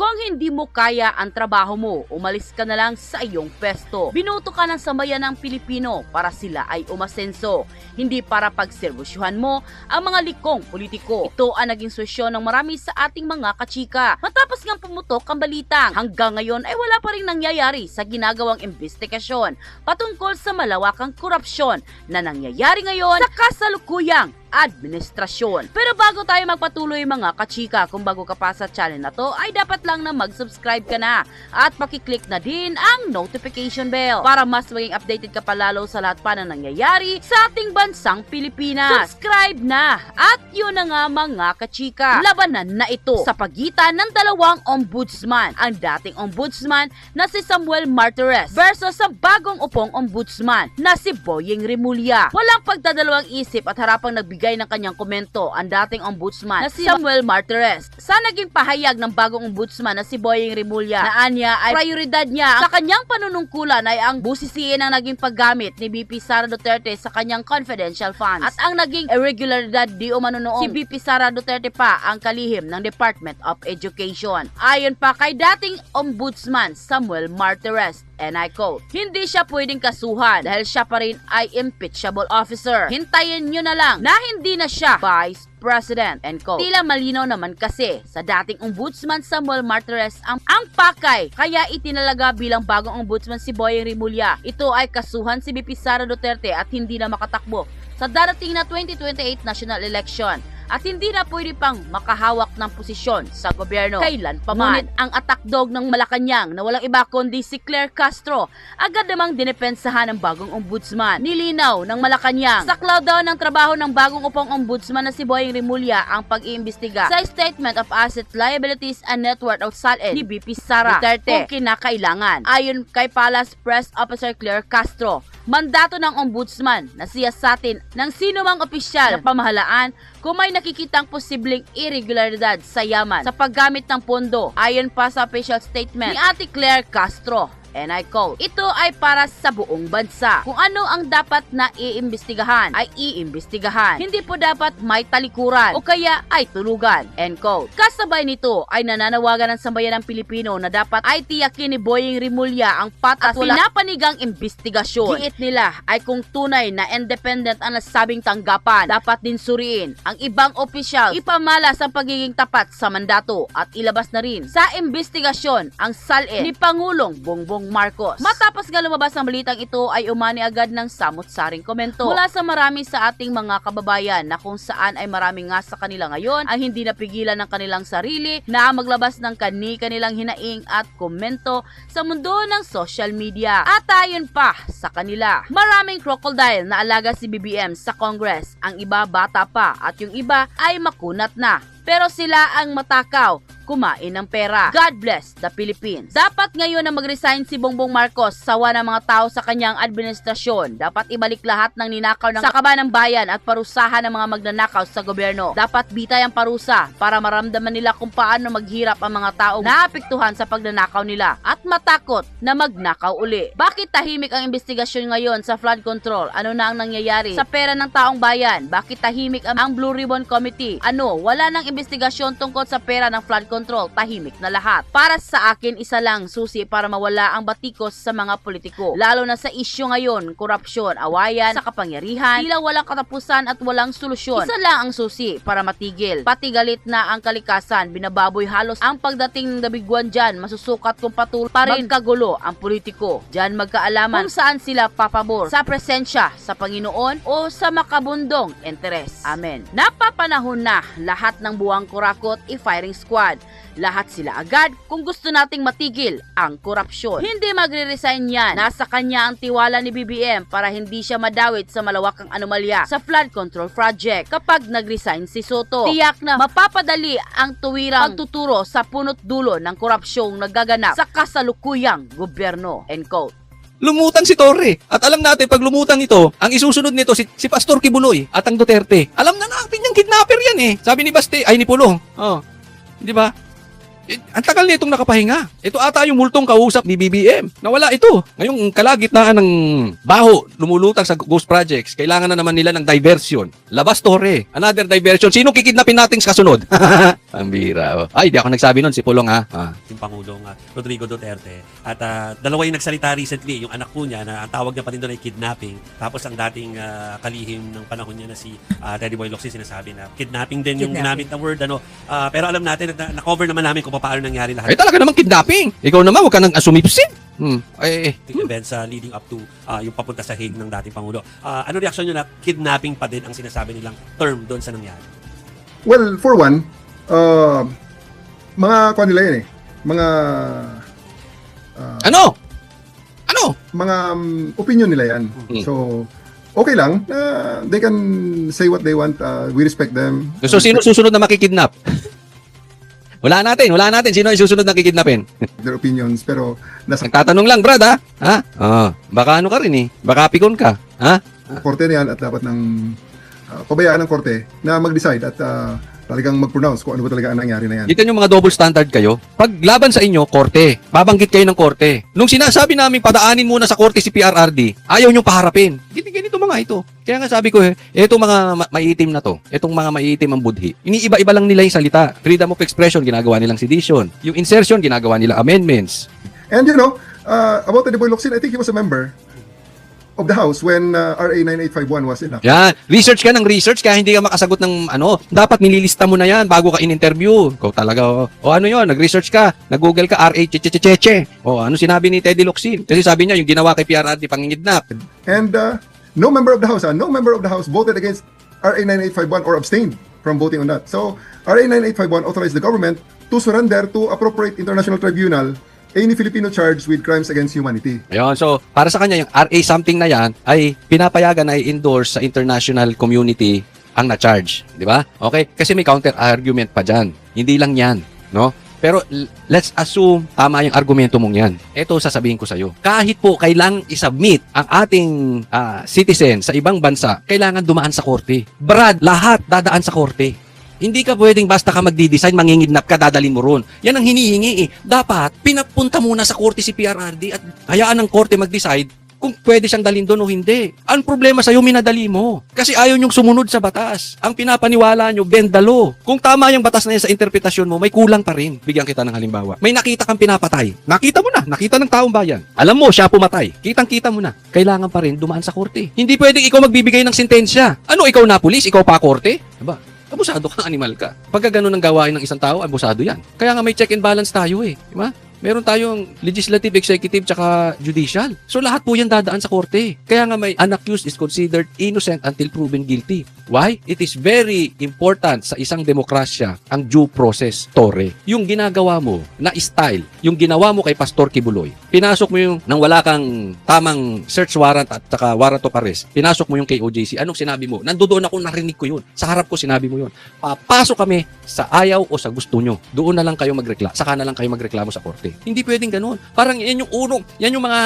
Kung hindi mo kaya ang trabaho mo, umalis ka na lang sa iyong pwesto. Binuto ka ng sambayan ng Pilipino para sila ay umasenso, hindi para pagservusyuhan mo ang mga likong politiko. Ito ang naging solusyon ng marami sa ating mga kachika. Matapos ngang pumutok ang balitang, hanggang ngayon ay wala pa rin nangyayari sa ginagawang investigasyon patungkol sa malawakang korupsyon na nangyayari ngayon sa kasalukuyang administrasyon. Pero bago tayo magpatuloy mga kachika, kung bago ka pa sa channel na to, ay dapat lang na mag-subscribe ka na at pakiclick na din ang notification bell para mas maging updated ka palalo sa lahat pa na nangyayari sa ating bansang Pilipinas. Subscribe na! At yun na nga mga kachika, labanan na ito sa pagitan ng dalawang ombudsman. Ang dating ombudsman na si Samuel Martires versus sa bagong upong ombudsman na si Boyeng Rimulya. Walang pagdadalawang isip at harapang nagbigay ng kanyang komento ang dating ombudsman na si Samuel Martires. Sa naging pahayag ng bagong ombudsman na si Boyeng Rimulya na anya ay prioridad niya sa kanyang panunungkulan ay ang busisiin ang naging paggamit ni BP Sara Duterte sa kanyang confidential funds. At ang naging irregularidad di umano noong si BP Sara Duterte pa ang kalihim ng Department of Education. Ayon pa kay dating ombudsman Samuel Martires And I quote, Hindi siya pwedeng kasuhan dahil siya pa rin ay impeachable officer. Hintayin nyo na lang na hindi na siya Vice President. End quote. Tila malinaw naman kasi sa dating ombudsman Samuel Martires ang, ang pakay kaya itinalaga bilang bagong ombudsman si Boyeng Rimulya. Ito ay kasuhan si BP Sara Duterte at hindi na makatakbo sa darating na 2028 national election at hindi na pwede pang makahawak ng posisyon sa gobyerno kailan pa man. Ngunit ang attack dog ng Malacanang na walang iba kundi si Claire Castro agad namang dinepensahan ng bagong ombudsman. Nilinaw ng Malacanang saklaw daw ng trabaho ng bagong upang ombudsman na si Boyeng Rimulya ang pag-iimbestiga sa Statement of Assets, Liabilities and Net Worth of SALN ni BP Sara Duterte kung kinakailangan. Ayon kay Palace Press Officer Claire Castro, mandato ng ombudsman na siya sa atin ng sino mang opisyal ng pamahalaan kung may nakikitang posibleng irregularidad sa yaman sa paggamit ng pondo ayon pa sa official statement ni Ate Claire Castro. And I quote, Ito ay para sa buong bansa. Kung ano ang dapat na iimbestigahan ay iimbestigahan. Hindi po dapat may talikuran o kaya ay tulugan. End quote. Kasabay nito ay nananawagan ng sambayan ng Pilipino na dapat ay tiyakin ni Boyeng Rimulya ang patas at pinapanigang investigasyon. Giit nila ay kung tunay na independent ang nasabing tanggapan, dapat din suriin ang ibang opisyal, ipamalas ang pagiging tapat sa mandato at ilabas na rin sa investigasyon ang salin ni Pangulong Bongbong Marcos. Matapos nga lumabas ang balitang ito ay umani agad ng samot-saring komento mula sa marami sa ating mga kababayan na kung saan ay marami nga sa kanila ngayon ang hindi napigilan ng kanilang sarili na maglabas ng kani-kanilang hinaing at komento sa mundo ng social media. At ayon pa sa kanila, maraming crocodile na alaga si BBM sa Congress. Ang iba bata pa at yung iba ay makunat na. Pero sila ang matakaw kumain ng pera. God bless the Philippines. Dapat ngayon na mag-resign si Bongbong Marcos sawa ng mga tao sa kanyang administrasyon. Dapat ibalik lahat ng ninakaw ng sa kaba ng bayan at parusahan ng mga magnanakaw sa gobyerno. Dapat bitay ang parusa para maramdaman nila kung paano maghirap ang mga taong naapektuhan sa pagnanakaw nila at matakot na magnakaw uli. Bakit tahimik ang investigasyon ngayon sa flood control? Ano na ang nangyayari sa pera ng taong bayan? Bakit tahimik ang Blue Ribbon Committee? Ano, wala nang investigasyon tungkol sa pera ng flood control, tahimik na lahat. Para sa akin, isa lang susi para mawala ang batikos sa mga politiko. Lalo na sa isyu ngayon, korupsyon, awayan, sa kapangyarihan, tila walang katapusan at walang solusyon. Isa lang ang susi para matigil. Pati galit na ang kalikasan, binababoy halos ang pagdating ng dabiguan dyan, masusukat kung patuloy pa rin magkagulo ang politiko. Dyan magkaalaman kung saan sila papabor sa presensya sa Panginoon o sa makabundong interes. Amen. Napapanahon na lahat ng buwang kurakot i-firing squad. Lahat sila agad kung gusto nating matigil ang korupsyon. Hindi magre-resign yan. Nasa kanya ang tiwala ni BBM para hindi siya madawit sa malawakang anomalya sa flood control project. Kapag nag-resign si Soto, tiyak na mapapadali ang tuwirang pagtuturo sa punot dulo ng korupsyong nagaganap sa kasalukuyang gobyerno. End quote. Lumutang si Torre. At alam natin, pag lumutang ito, ang isusunod nito si, si Pastor Kibuloy at ang Duterte. Alam na natin yung kidnapper yan eh. Sabi ni Baste, ay ni Pulong. Oh. Di ba? Eh, ang tagal na itong nakapahinga. Ito ata yung multong kausap ni BBM. Nawala ito. Ngayong kalagitnaan ng baho, lumulutang sa ghost projects, kailangan na naman nila ng diversion. Labas tore. Another diversion. Sino kikidnapin natin sa kasunod? Pambira. oh. Ay, di ako nagsabi nun. Si Pulong ha. Ah. yung Pangulong ah, Rodrigo Duterte. At ah, dalawa yung nagsalita recently, yung anak po niya na ang tawag niya pa rin doon ay kidnapping. Tapos ang dating ah, kalihim ng panahon niya na si ah, Teddy Boy Locsin sinasabi na kidnapping din yung Kidnapping. ginamit na word. Ano, Ah, pero alam natin, na, na-cover naman namin kung paano nangyari Ay, lahat talaga namang kidnapping. Ikaw naman, huwag ka nang asumipsin. Hmm. Ay, eh. ng events ah, leading up to ah, yung papunta sa Hague ng dating Pangulo. Ah, ano reaksyon nyo na kidnapping pa din ang sinasabi nilang term doon sa nangyari? Well, for one, uh, mga kuha nila yan eh. Mga uh, Ano? Ano? mga um, opinion nila yan. Hmm. So, okay lang. Uh, they can say what they want. Uh, we respect them. So, sino susunod na makikidnap? wala natin, wala natin. Sino yung susunod na kikidnapin? Their opinions. Pero, nasa Nagtatanong lang, Brad, ha? Ha? Oh, baka ano ka rin eh. Baka pikon ka. Ha? korte na yan at dapat ng uh, pabayaan ng korte na mag-decide at uh, talagang mag-pronounce kung ano ba talaga ang nangyari na yan. Kita nyo mga double standard kayo. Pag laban sa inyo, korte. Babanggit kayo ng korte. Nung sinasabi namin padaanin muna sa korte si PRRD, ayaw nyo paharapin. Ganito, ganito mga ito. Kaya nga sabi ko, eh, etong mga ma- maiitim na to, etong mga maiitim ang budhi, iniiba-iba lang nila yung salita. Freedom of expression, ginagawa nilang sedition. Yung insertion, ginagawa nila amendments. And you know, uh, about the Boy Locsin, I think he was a member of the House when uh, RA 9851 was enacted. Yan. Research ka ng research kaya hindi ka makasagot ng ano. Dapat nililista mo na yan bago ka in-interview. Ikaw talaga. O, o ano yon Nag-research ka. Nag-google ka RA Chechecheche. O ano sinabi ni Teddy Locsin? Kasi sabi niya yung ginawa kay PRRD pangingidnap. And uh, no member of the House, uh, no member of the House voted against RA 9851 or abstained from voting on that. So, RA 9851 authorized the government to surrender to appropriate international tribunal any Filipino charged with crimes against humanity. Ayun. So, para sa kanya, yung RA something na yan ay pinapayagan na i-endorse sa international community ang na-charge. Di ba? Okay? Kasi may counter-argument pa dyan. Hindi lang yan. No? Pero let's assume tama yung argumento mong yan. Ito sasabihin ko sa'yo. Kahit po kailang isubmit ang ating ah, citizen sa ibang bansa, kailangan dumaan sa korte. Brad, lahat dadaan sa korte. Hindi ka pwedeng basta ka magdi-design, mangingidnap ka, dadalin mo ron. Yan ang hinihingi eh. Dapat, pinapunta muna sa korte si PRRD at hayaan ng korte mag-decide kung pwede siyang dalhin doon o hindi. Ang problema sa'yo, minadali mo. Kasi ayaw niyong sumunod sa batas. Ang pinapaniwala niyo, bendalo. Kung tama yung batas na yan sa interpretasyon mo, may kulang pa rin. Bigyan kita ng halimbawa. May nakita kang pinapatay. Nakita mo na. Nakita ng taong bayan. Alam mo, siya pumatay. Kitang-kita mo na. Kailangan pa rin dumaan sa korte. Hindi pwedeng ikaw magbibigay ng sentensya. Ano, ikaw na pulis? Ikaw pa korte? Diba? Abusado ka, animal ka. Pagka ganun ang gawain ng isang tao, abusado yan. Kaya nga may check and balance tayo eh. Di ba? Meron tayong legislative, executive, tsaka judicial. So lahat po yan dadaan sa korte. Kaya nga may unaccused is considered innocent until proven guilty. Why? It is very important sa isang demokrasya ang due process, Tore. Yung ginagawa mo na style, yung ginawa mo kay Pastor Kibuloy, pinasok mo yung nang wala kang tamang search warrant at saka warrant of arrest, pinasok mo yung kay OJC. Anong sinabi mo? Nandoon ako, narinig ko yun. Sa harap ko sinabi mo yun. Papasok kami sa ayaw o sa gusto nyo. Doon na lang kayo magreklamo. Saka na lang kayo magreklamo sa korte. Hindi pwedeng ganun. Parang yan yung unong, yan yung mga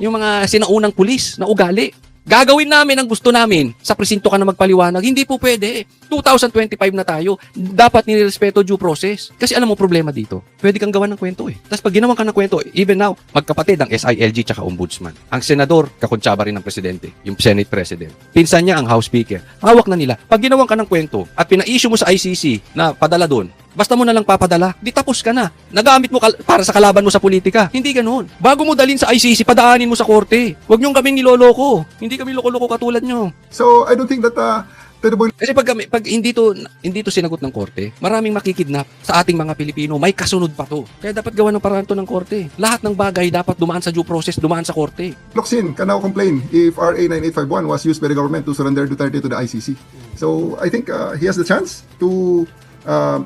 yung mga sinaunang pulis na ugali. Gagawin namin ang gusto namin. Sa presinto ka na magpaliwanag. Hindi po pwede. 2025 na tayo. Dapat nirespeto due process. Kasi alam mo problema dito. Pwede kang gawa ng kwento eh. Tapos pag ginawa ka ng kwento, even now, magkapatid ang SILG tsaka ombudsman. Ang senador, kakuntsaba rin ng presidente. Yung Senate President. Pinsan niya ang House Speaker. Hawak na nila. Pag ginawa ka ng kwento at pina-issue mo sa ICC na padala doon, Basta mo na lang papadala, di tapos ka na. Nagamit mo para sa kalaban mo sa politika. Hindi ganoon. Bago mo dalhin sa ICC, padaanin mo sa korte. Huwag niyong kaming niloloko. Hindi kami loko-loko katulad niyo. So, I don't think that uh, Boy Kasi pag, pag hindi to hindi to sinagot ng korte, maraming makikidnap sa ating mga Pilipino. May kasunod pa to. Kaya dapat gawa ng paraan to ng korte. Lahat ng bagay dapat dumaan sa due process, dumaan sa korte. Locsin can now complain if RA 9851 was used by the government to surrender Duterte to the ICC. So, I think uh, he has the chance to uh,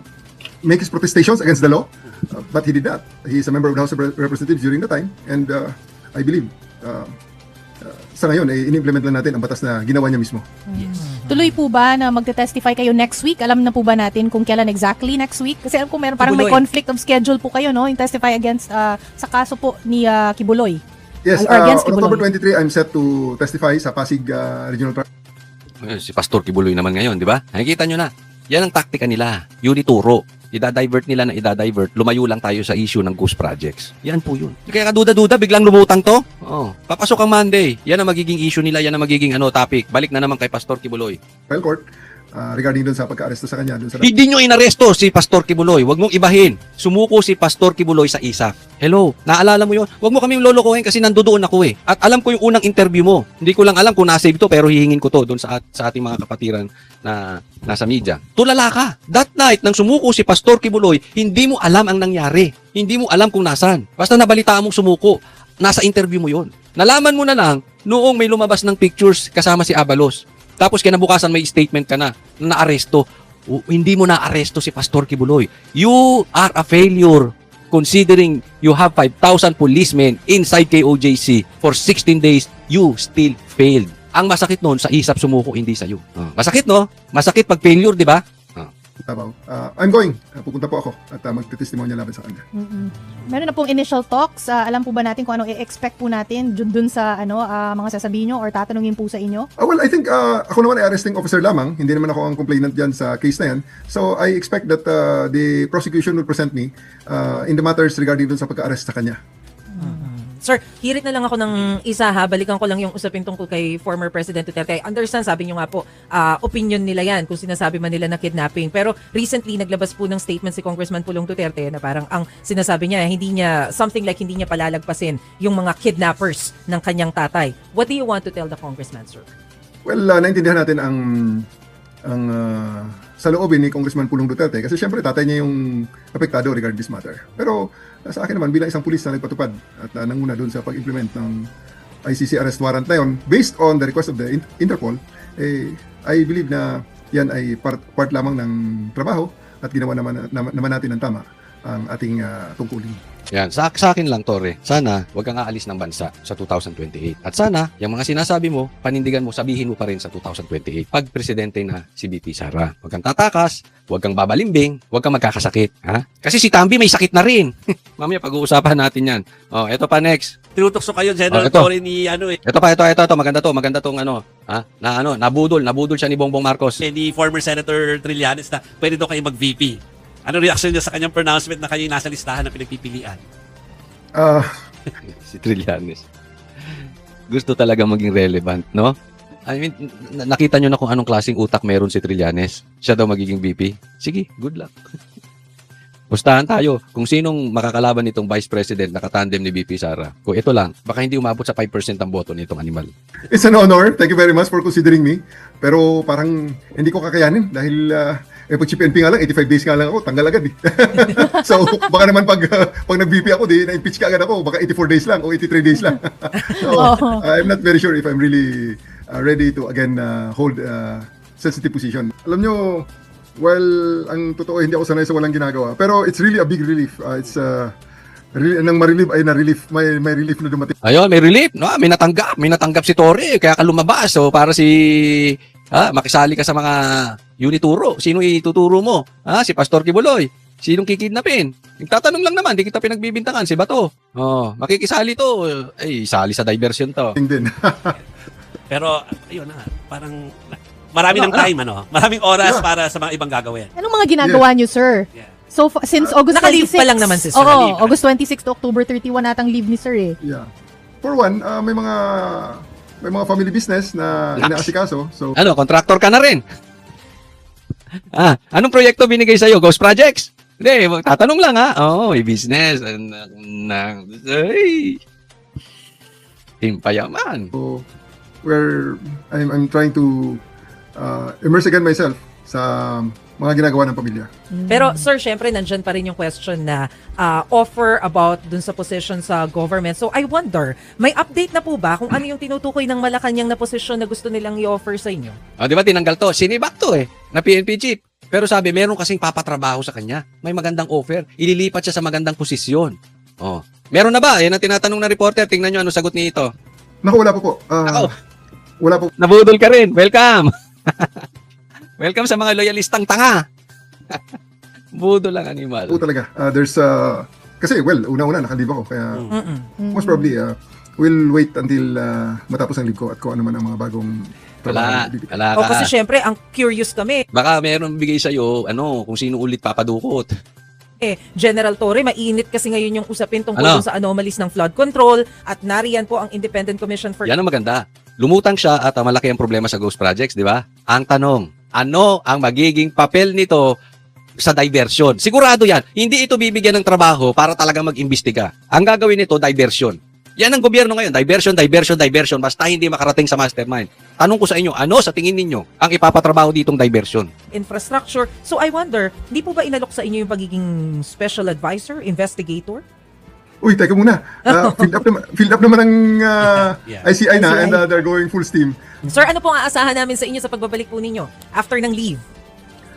make his protestations against the law, uh, but he did not. He is a member of the House of Rep- Representatives during the time, and uh, I believe uh, uh, sa ngayon, eh, in-implement lang natin ang batas na ginawa niya mismo. Tuloy po ba na magte-testify kayo next week? Alam na po ba natin kung kailan exactly next week? Kasi alam ko meron parang may Kibuloy. conflict of schedule po kayo, no? Yung testify against ah, sa kaso po ni ah, Kibuloy. Yes, Or uh, against on Kibuloy. October 23, I'm set to testify sa Pasig uh, Regional Tri- Eh, Si Pastor Kibuloy naman ngayon, di ba? Nakikita nyo na. Yan ang taktika nila. Yun ituro. Idadivert nila na idadivert, lumayo lang tayo sa issue ng ghost projects. Yan po yun. Kaya kaduda-duda, biglang lumutang to. Oh, papasok ang Monday. Yan ang magiging issue nila, yan ang magiging ano topic. Balik na naman kay Pastor Kibuloy. File court uh, regarding dun sa pagka-aresto sa kanya dun sa Hindi nyo inaresto si Pastor Kibuloy. Huwag mong ibahin. Sumuko si Pastor Kibuloy sa ISAF. Hello, naalala mo yun? Huwag mo kaming lolokohin kasi nandoon ako eh. At alam ko yung unang interview mo. Hindi ko lang alam kung nasave to pero hihingin ko to doon sa, sa ating mga kapatiran na nasa media. Tulala ka. That night, nang sumuko si Pastor Kibuloy, hindi mo alam ang nangyari. Hindi mo alam kung nasan. Basta nabalitaan mong sumuko. Nasa interview mo yon. Nalaman mo na lang noong may lumabas ng pictures kasama si Abalos. Tapos kinabukasan may statement ka na na naaresto. O, hindi mo na-aresto si Pastor Kibuloy. You are a failure considering you have 5,000 policemen inside KOJC for 16 days, you still failed. Ang masakit noon sa isap sumuko, hindi sa iyo. Masakit no? Masakit pag failure, di ba? Davao. Uh, I'm going. Uh, pupunta po ako at uh, magtitestimonya laban sa kanya. Mm-mm. Meron na pong initial talks. Ah, alam po ba natin kung anong i-expect po natin dun, dun sa ano ah, mga sasabihin nyo or tatanungin po sa inyo? Uh, well, I think uh, ako naman ay arresting officer lamang. Hindi naman ako ang complainant dyan sa case na yan. So, I expect that uh, the prosecution will present me uh, in the matters regarding dun sa pagka-arrest sa kanya. Sir, hirit na lang ako ng isa ha. Balikan ko lang yung usapin tungkol kay former President Duterte. I understand, sabi nyo nga po, ah, opinion nila yan kung sinasabi man nila na kidnapping. Pero recently, naglabas po ng statement si Congressman Pulong Duterte na parang ang sinasabi niya, hindi niya, something like hindi niya palalagpasin yung mga kidnappers ng kanyang tatay. What do you want to tell the congressman, sir? Well, uh, naintindihan natin ang ang uh, sa loobin ni Congressman Pulong Duterte kasi syempre tatay niya yung apektado regarding this matter. Pero uh, sa akin naman bilang isang pulis na nagpatupad at uh, nanguna doon sa pag-implement ng ICC arrest warrant na yun, based on the request of the In- Interpol, eh, I believe na yan ay part, part lamang ng trabaho at ginawa naman, naman natin ng tama ang ating uh, tungkulin. Yan, sa, sa akin lang, Tore, sana huwag kang aalis ng bansa sa 2028. At sana, yung mga sinasabi mo, panindigan mo, sabihin mo pa rin sa 2028. Pag presidente na si BP Sara, huwag kang tatakas, huwag kang babalimbing, huwag kang magkakasakit. Ha? Kasi si Tambi may sakit na rin. Mamaya pag-uusapan natin yan. Oh, eto pa next. Tinutokso kayo, General Oh, ito. Torre ni ano eh, Ito pa, ito, ito, ito. Maganda to, maganda tong ano. Ha? Na ano, nabudol, nabudol siya ni Bongbong Marcos. ni former Senator Trillanes na pwede daw kayo mag-VP. Ano reaction niya sa kanyang pronouncement na kayo nasa listahan ng pinagpipilian? Ah, si Trillanes. Gusto talaga maging relevant, no? I mean, n- nakita nyo na kung anong klaseng utak meron si Trillanes. Siya daw magiging VP. Sige, good luck. Pustahan tayo kung sinong makakalaban nitong Vice President na katandem ni VP Sara. Kung ito lang, baka hindi umabot sa 5% ang boto nitong animal. It's an honor. Thank you very much for considering me. Pero parang hindi ko kakayanin dahil uh, eh, pag PNP nga lang, 85 days nga lang ako, tanggal agad eh. so, baka naman pag, uh, pag nag-VP ako, di na-impeach ka agad ako, baka 84 days lang o 83 days lang. so, Oh. I'm not very sure if I'm really uh, ready to again uh, hold uh, sensitive position. Alam nyo, well, ang totoo, hindi ako sanay sa walang ginagawa. Pero it's really a big relief. Uh, it's uh, really, nang ma-relieve ay na-relief, may, may relief na dumating. Ayun, may relief. No? May natanggap. May natanggap si Torre. Kaya ka lumabas. So, para si... Ha, makisali ka sa mga unituro. Sino ituturo mo? Ha, si Pastor Kibuloy. Sinong kikidnapin? Nagtatanong lang naman, di kita pinagbibintangan. Si Bato. Oh, makikisali to. Ay, sali sa diversion to. din. Pero, ayun na, parang marami Ano, ng ano? time, ano? Maraming oras Yeah. para sa mga ibang gagawin. Anong mga ginagawa nyo, sir? Yeah. So, since August Naka-leave 26. pa lang naman si sir. Oo. August 26 to October 31 natang leave ni sir eh. Yeah. For one, uh, may mga may mga family business na inaasikaso. So, Ano, contractor ka na rin. Ah, anong proyekto binigay sa'yo? Ghost Projects? Hindi, tatanong lang ha. Oo, may business. Na, na, ay. Timpayaman. so where I'm, I'm trying to uh, immerse again myself sa mga ginagawa ng pamilya. Pero sir, syempre nandyan pa rin yung question na ah, offer about dun sa position sa government. So I wonder, may update na po ba kung ano yung tinutukoy ng Malacanang na posisyon na gusto nilang i-offer sa inyo? O, di ba tinanggal to? Sinibak to eh, na PNP chief. Pero sabi, meron kasing papatrabaho sa kanya. May magandang offer. Ililipat siya sa magandang posisyon. Oh. Meron na ba? Yan ang tinatanong ng reporter. Tingnan nyo ano sagot ni ito. Naku, wala po po. Uh, Ako. Wala po. Nabudol ka rin. Welcome. Welcome sa mga loyalistang tanga. Budol lang animal. Po talaga. Uh, there's uh, kasi well, una-una nakalive ako kaya Mm. Mm-mm. most probably uh, we'll wait until uh, matapos ang live ko at kung ano man ang mga bagong Wala, wala O ka. kasi syempre, ang curious kami. Baka meron bigay sa'yo, ano, kung sino ulit papadukot. Eh, General Torre, mainit kasi ngayon yung usapin tungkol Ano? sa anomalies ng flood control at nariyan po ang Independent Commission for Yan ang maganda. Lumutang siya at ah, malaki ang problema sa ghost projects, di ba? Ang tanong, ano ang magiging papel nito sa diversion? Sigurado yan. Hindi ito bibigyan ng trabaho para talaga mag-imbestiga. Ang gagawin nito, diversion. Yan ang gobyerno ngayon. Diversion, diversion, diversion. Basta hindi makarating sa mastermind. Tanong ko sa inyo, ano sa tingin ninyo ang ipapatrabaho ditong diversion? infrastructure. So I wonder, di po ba inalok sa inyo yung pagiging special advisor, investigator? Uy, teka muna. Uh, filled, up naman, filled up naman ang uh, Yeah. ICI na ICI. and uh, they're going full steam. Sir, ano po ang aasahan namin sa inyo sa pagbabalik po ninyo after ng leave?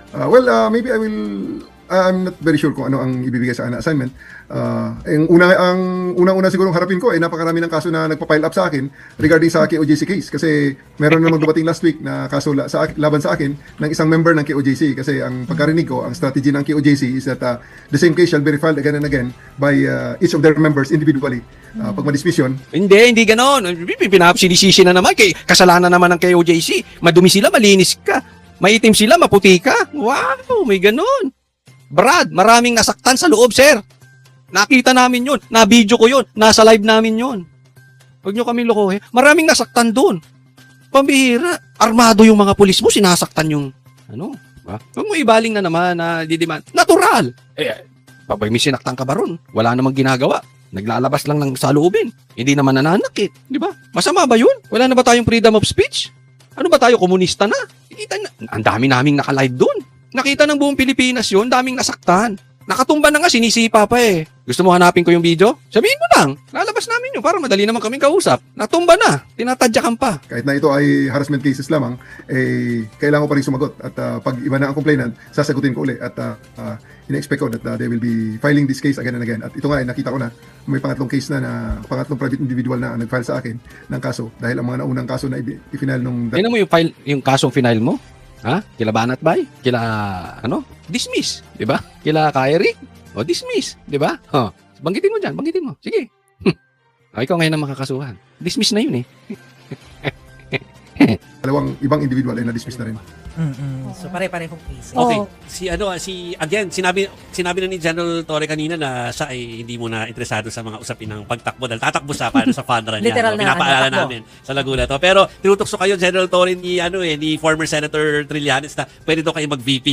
Uh, well, uh, maybe I will I'm not very sure kung ano ang ibibigay sa akin na assignment. Uh, ang una ang unang-una siguro harapin ko ay napakarami ng kaso na nagpa-pile up sa akin regarding sa KOJC case kasi meron namang dumating last week na kaso la, sa laban sa akin ng isang member ng KOJC kasi ang pagkarinig ko ang strategy ng KOJC is that uh, the same case shall be refiled again and again by uh, each of their members individually. Uh, pag ma-dismiss yun, Hindi, hindi ganon. Pinapsinisisi na naman. Kay, kasalanan naman ng KOJC. Madumi sila, malinis ka. Maitim sila, maputi ka. Wow, may ganon. Brad, maraming nasaktan sa loob, sir. Nakita namin yun. Na-video ko yun. Nasa live namin yun. Huwag nyo kami lokohin. Maraming nasaktan doon. Pambihira. Armado yung mga pulis mo, sinasaktan yung, ano, ba? Huwag mo ibaling na naman na didiman. Natural. Eh, babay, may sinaktan ka ba ron? Wala namang ginagawa. Naglalabas lang ng saloobin. Hindi naman nananakit. Di ba? Masama ba yun? Wala na ba tayong freedom of speech? Ano ba tayo, komunista na? Kita na. Ang dami naming nakalive doon. Nakita ng buong Pilipinas yun, daming nasaktan. Nakatumba na nga, sinisipa pa eh. Gusto mo hanapin ko yung video? Sabihin mo lang. Lalabas namin yun para madali naman kaming kausap. Natumba na. Tinatadyakan pa. kahit na ito ay harassment cases lamang, eh, kailangan ko pa rin sumagot. At uh, pag iba na ang complainant, sasagutin ko uli. At uh, uh, ina-expect ko that uh, they will be filing this case again and again. At ito nga, ay nakita ko na may pangatlong case na, na pangatlong private individual na nag-file sa akin ng kaso. Dahil ang mga naunang kaso na i- i-final nung Tingnan mo yung file, yung kasong final mo. Ha? Kila Banat Bay? Kila, ano? Dismiss. Di ba? Kila Kyrie? O, dismiss. Di ba? Oh. Banggitin mo dyan. Banggitin mo. Sige. o, ikaw ngayon ang makakasuhan. Dismiss na yun eh. dalawang ibang individual ay na-dismiss na rin. Mm-mm. So pare-parehong case. Okay. Oo. Si ano ah, si again sinabi sinabi na ni General Torre kanina na siya ay hindi muna interesado sa mga usapin ng pagtakbo dahil tatakbo siya para sa fund run niya. Literal no? na Pinapaalala tatakbo. namin sa Laguna to. Pero tinutokso kayo General Torre ni ano eh ni former Senator Trillanes na pwede daw kayo mag-VP.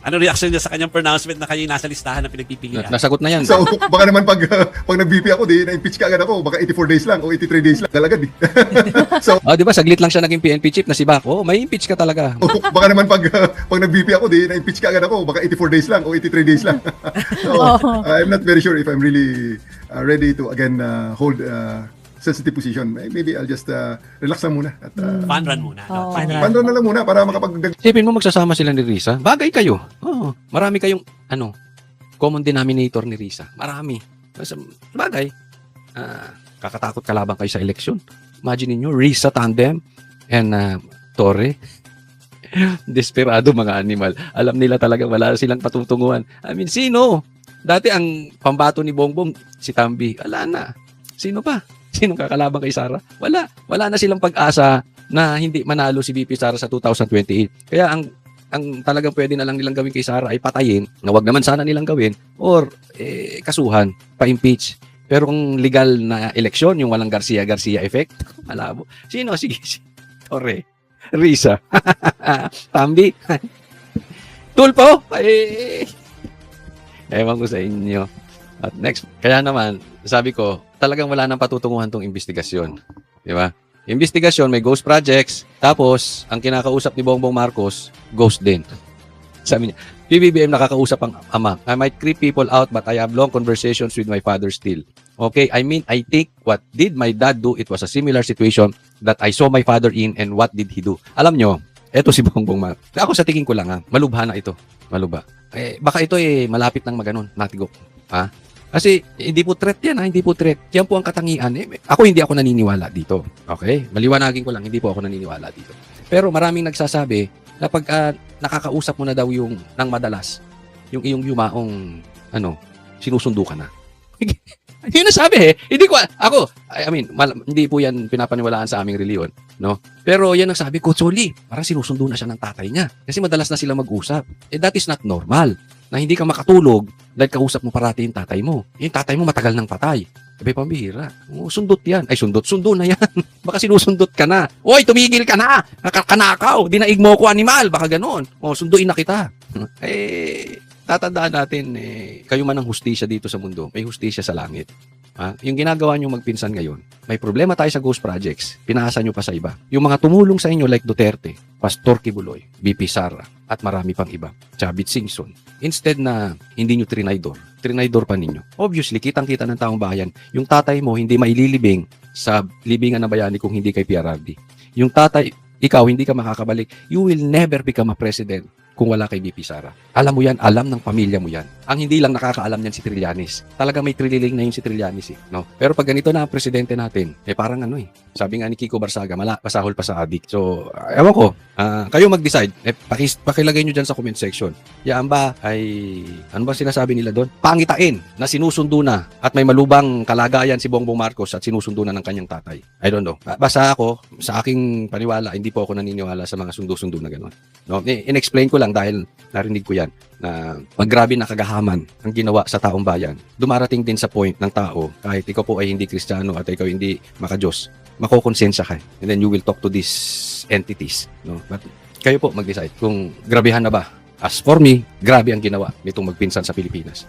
Ano reaction niya sa kanyang pronouncement na kayo nasa listahan na pinagpipilian? Nasagot na yan. So, baka naman pag, uh, pag nag-VP ako, di na-impeach ka agad ako. Baka 84 days lang o 83 days lang. Dalagad eh. so, Oh, di ba? Saglit lang siya naging PNP chief na si Bac. Oh, may impeach ka talaga. o, baka naman pag, uh, pag nag-VP ako, di na-impeach ka agad ako. Baka 84 days lang o 83 days lang. so, Oh. I'm not very sure if I'm really uh, ready to again uh, hold uh, sensitive position. Maybe I'll just uh, relax lang muna. At, uh, Fund run muna. Oo. No? Fund run. Pando na lang muna para makapag Isipin mo magsasama sila ni Risa. Bagay kayo. Oh, marami kayong, ano, common denominator ni Risa. Marami. Mas, bagay. Ah, kakatakot kalaban kayo sa eleksyon. Imagine niyo Risa tandem and uh, Torre. Desperado mga animal. Alam nila talaga wala silang patutunguhan. I mean, sino? Dati ang pambato ni Bongbong, si Tambi. Wala na. Sino pa? Sino kakalaban kay Sara? Wala. Wala na silang pag-asa na hindi manalo si VP Sara sa 2028. Kaya ang ang talagang pwede na lang nilang gawin kay Sara ay patayin, na wag naman sana nilang gawin, or eh, kasuhan, pa-impeach. Pero kung legal na eleksyon, yung walang Garcia-Garcia effect, malabo. Sino? Sige, si Torre. Risa. Tambi. Tulpo. Eh, ewan ko sa inyo. At next, kaya naman, sabi ko, talagang wala nang patutunguhan tong investigasyon. Di ba? Investigasyon, may ghost projects. Tapos, ang kinakausap ni Bongbong Marcos, ghost din. Sabi niya, PBBM nakakausap ang ama. I might creep people out but I have long conversations with my father still. Okay, I mean, I think what did my dad do, it was a similar situation that I saw my father in and what did he do. Alam nyo, eto si Bongbong Marcos. Ako sa tingin ko lang ha, malubha na ito. Malubha. Eh, baka ito eh, malapit ng maganon, matigok. Ha? Kasi hindi po threat yan ha, hindi po threat. Yan po ang katangian. Eh, ako hindi ako naniniwala dito. Okay? Maliwanagin ko lang, hindi po ako naniniwala dito. Pero maraming nagsasabi na pag ah, nakakausap mo na daw yung ng madalas, yung iyong yumaong ano, sinusundo ka na. Yun ang sabi eh. Hindi ko, ako, I mean, mal- hindi po yan pinapaniwalaan sa aming reliyon, no? Pero yan ang sabi ko, Choli, parang sinusundo na siya ng tatay niya. Kasi madalas na sila mag-usap. Eh, that is not normal. Na hindi ka makatulog dahil kausap mo parati yung tatay mo. Yung tatay mo matagal nang patay. Sabi, pambihira. Oh, sundot yan. Ay, sundot. Sundo na yan. Baka sinusundot ka na. Oy, tumigil ka na. Nakakanakaw. Dinaig mo ko animal. Baka ganon. Oh, sunduin na kita. eh, tatandaan natin, eh, kayo man ang hustisya dito sa mundo. May hustisya sa langit. Ha? Yung ginagawa nyo magpinsan ngayon, may problema tayo sa ghost projects. Pinaasa nyo pa sa iba. Yung mga tumulong sa inyo like Duterte, Pastor Kibuloy, BP Sara, at marami pang iba. Chabit Singson. Instead na hindi nyo trinaydor, trinaydor pa ninyo. Obviously, kitang-kita ng taong bayan, yung tatay mo hindi maililibing sa libingan ng bayani kung hindi kay PRRD. Yung tatay, ikaw hindi ka makakabalik, you will never become a president kung wala kay BP Sara. Alam mo yan, alam ng pamilya mo yan. Ang hindi lang nakakaalam niyan si Trillanes. Talaga may trililing na yun si Trillanes eh. No? Pero pag ganito na ang presidente natin, eh parang ano eh. Sabi nga ni Kiko Barsaga, mala, pasahol pa sa adik. So, uh, ewan ko, ah, kayo mag-decide. Eh, pakis, pakilagay nyo dyan sa comment section. Yan ba ay, ano ba sinasabi nila doon? Pangitain na sinusundo na at may malubang kalagayan si Bongbong Marcos at sinusundo na ng kanyang tatay. I don't know. Ah, Basta ako, sa aking paniwala, hindi po ako naniniwala sa mga sundo-sundo na gano'n. No? I- In-explain ko lang dahil narinig ko yan na pag grabe na kagahaman ang ginawa sa taong bayan, dumarating din sa point ng tao, kahit ikaw po ay hindi kristyano at ikaw hindi makajos, makokonsensya ka. And then you will talk to these entities. No? But kayo po mag-decide kung grabehan na ba. As for me, grabe ang ginawa nitong magpinsan sa Pilipinas.